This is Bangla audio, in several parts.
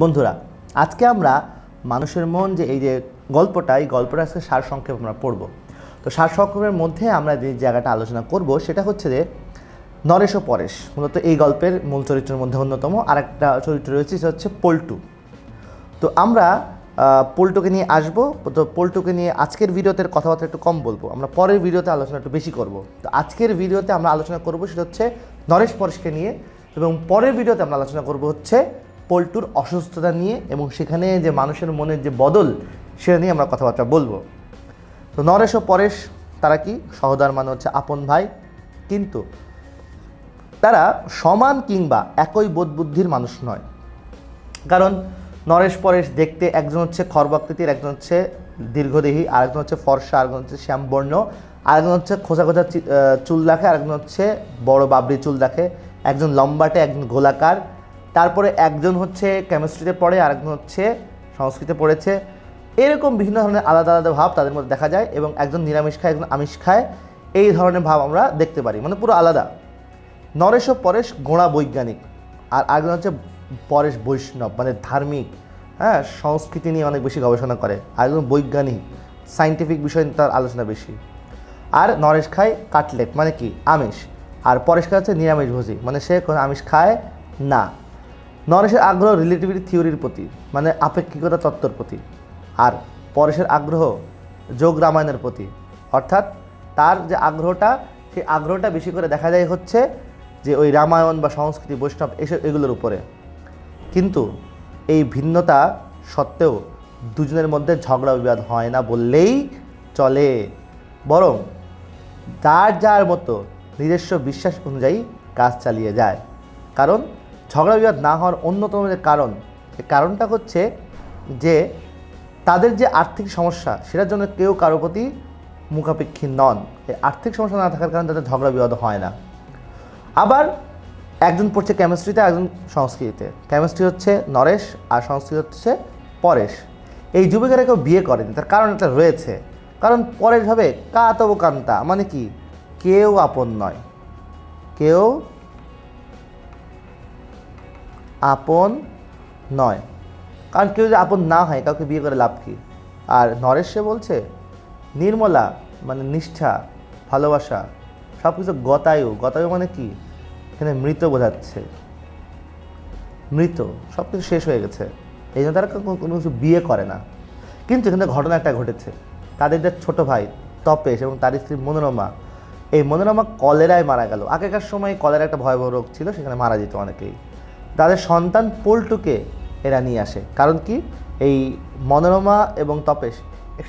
বন্ধুরা, আজকে আমরা মানুষের মন যে এই যে গল্পটা, এই গল্পটা আজকে সার সংক্ষেপ আমরা পড়ব। তো সার সংক্ষেপের মধ্যে আমরা যে জায়গাটা আলোচনা করব, সেটা হচ্ছে যে নরেশ ও পরেশ, মূলত এই গল্পের মূল চরিত্রের মধ্যে অন্যতম। আর একটা চরিত্র রয়েছে, সেটা হচ্ছে পল্টু। তো আমরা পল্টুকে নিয়ে আসব। তো পল্টুকে নিয়ে আজকের ভিডিওতে কথাবার্তা একটু কম বলব। আমরা পরের ভিডিওতে আলোচনা একটু বেশি করব। তো আজকের ভিডিওতে আমরা আলোচনা করব, সেটা হচ্ছে নরেশ পরেশকে নিয়ে। এবং পরের ভিডিওতে আমরা আলোচনা করব হচ্ছে পল্টুর অসুস্থতা নিয়ে এবং সেখানে যে মানুষের মনের যে বদল সেটা নিয়ে আমরা কথাবার্তা বলব। তো নরেশ ও পরেশ তারা কি? সহদার মানে হচ্ছে আপন ভাই। কিন্তু তারা সমান কিংবা একই বোধ বুদ্ধির মানুষ নয়। কারণ নরেশ পরেশ দেখতে একজন হচ্ছে খর্বাকৃতির একজন হচ্ছে দীর্ঘদেহী আরেকজন হচ্ছে ফর্সা আরেকজন হচ্ছে শ্যামবর্ণ আরেকজন হচ্ছে খোঁজা খোঁজা চি- আহ, চুল রাখে আরেকজন হচ্ছে বড় বাবরি চুল রাখে একজন লম্বাটে একজন গোলাকার তারপরে একজন হচ্ছে কেমিস্ট্রিতে পড়ে, আরেকজন হচ্ছে সংস্কৃতে পড়েছে। এরকম বিভিন্ন ধরনের আলাদা আলাদা ভাব তাদের মধ্যে দেখা যায় এবং একজন নিরামিষ খায়, একজন আমিষ খায়। এই ধরনের ভাব আমরা দেখতে পারি মানে পুরো আলাদা। নরেশ ও পরেশ গোড়া বৈজ্ঞানিক, আর আরেকজন হচ্ছে পরেশ বৈষ্ণব মানে ধার্মিক। হ্যাঁ সংস্কৃতি নিয়ে অনেক বেশি গবেষণা করে আর একজন বৈজ্ঞানিক। সাইন্টিফিক বিষয় তার আলোচনা বেশি। আর নরেশ খায় কাটলেট মানে কি? আমিষ। আর পরেশ খায় হচ্ছে নিরামিষভোজী মানে সে কোনো আমিষ খায় না। নরেশের আগ্রহ রিলেটিভিটি থিওরির প্রতি মানে আপেক্ষিকতা তত্ত্বর প্রতি, আর পরেশের আগ্রহ যোগ রামায়ণের প্রতি। অর্থাৎ তার যে আগ্রহটা, সেই আগ্রহটা বেশি করে দেখা যায় হচ্ছে যে ওই রামায়ণ বা সংস্কৃতি, বৈষ্ণব এসব, এগুলোর উপরে। কিন্তু এই ভিন্নতা সত্ত্বেও দুজনের মধ্যে ঝগড়া বিবাদ হয় না বললেই চলে। বরং যার যার মতো নিজস্ব বিশ্বাস অনুযায়ী কাজ চালিয়ে যায়। কারণ ঝগড়া বিবাদ না হওয়ার অন্যতম যে কারণ কারণটা হচ্ছে যে তাদের যে আর্থিক সমস্যা, সেটার জন্য কেউ কারও প্রতি মুখাপেক্ষী নন। এই আর্থিক সমস্যা না থাকার কারণে তাদের ঝগড়া বিবাদ হয় না। আবার একজন পড়ছে কেমিস্ট্রিতে একজন সংস্কৃতিতে। কেমিস্ট্রি হচ্ছে নরেশ আর সংস্কৃত হচ্ছে পরেশ। এই যুবকেরা কেউ বিয়ে করেনি, তার কারণ একটা রয়েছে। কারণ পরেশ ভাবে কা তব কান্তা মানে কি? কেউ আপন নয়। কেউ আপন নয়। কারণ কেউ যদি আপন না হয়, কাউকে বিয়ে করে লাভ কি? আর নরেশ সে বলছে, নির্মলা মানে নিষ্ঠা, ভালোবাসা সব কিছু গতায়ু। গতায়ু মানে কি? এখানে মৃত বোঝাচ্ছে। মৃত সব কিছু শেষ হয়ে গেছে। এই জন্য তারা কোনো কিছু বিয়ে করে না। কিন্তু এখানে ঘটনা একটা ঘটেছে। তাদের যে ছোট ভাই তপেশ এবং তার স্ত্রী মনোরমা, এই মনোরমা কলেরায় মারা গেল। আগেকার সময় কলেরা একটা ভয়াবহ রোগ ছিল, সেখানে মারা যেত অনেকেই। তাদের সন্তান পল্টুকে এরা নিয়ে আসে। কারণ কি? এই মনোরমা এবং তপেশ,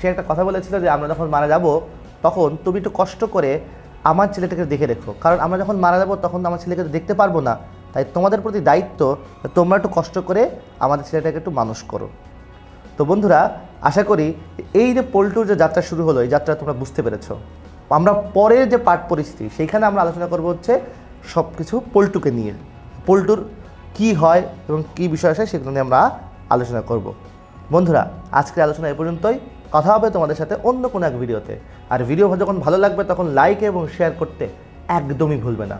সে একটা কথা বলেছিল যে আমরা যখন মারা যাব, তখন তুমি একটু কষ্ট করে আমার ছেলেটাকে দেখে রেখো। কারণ আমরা যখন মারা যাব, তখন আমার ছেলেকে দেখতে পারব না। তাই তোমাদের প্রতি দায়িত্ব, তোমরা একটু কষ্ট করে আমাদের ছেলেটাকে একটু মানুষ করো। তো বন্ধুরা, আশা করি এই যে পল্টুর যে যাত্রা শুরু হলো, এই যাত্রা তোমরা বুঝতে পেরেছ। আমরা পরের যে পাঠ পরিস্থিতি, সেইখানে আমরা আলোচনা করব হচ্ছে সব কিছু পল্টুকে নিয়ে। পল্টুর কি হয় এবং কি বিষয় আসে সেগুলো নিয়ে আমরা আলোচনা করব। বন্ধুরা, আজকের আলোচনা এ পর্যন্তই। কথা হবে তোমাদের সাথে অন্য কোনো এক ভিডিওতে। আর ভিডিও যখন ভালো লাগবে তখন লাইক এবং শেয়ার করতে একদমই ভুলবে না।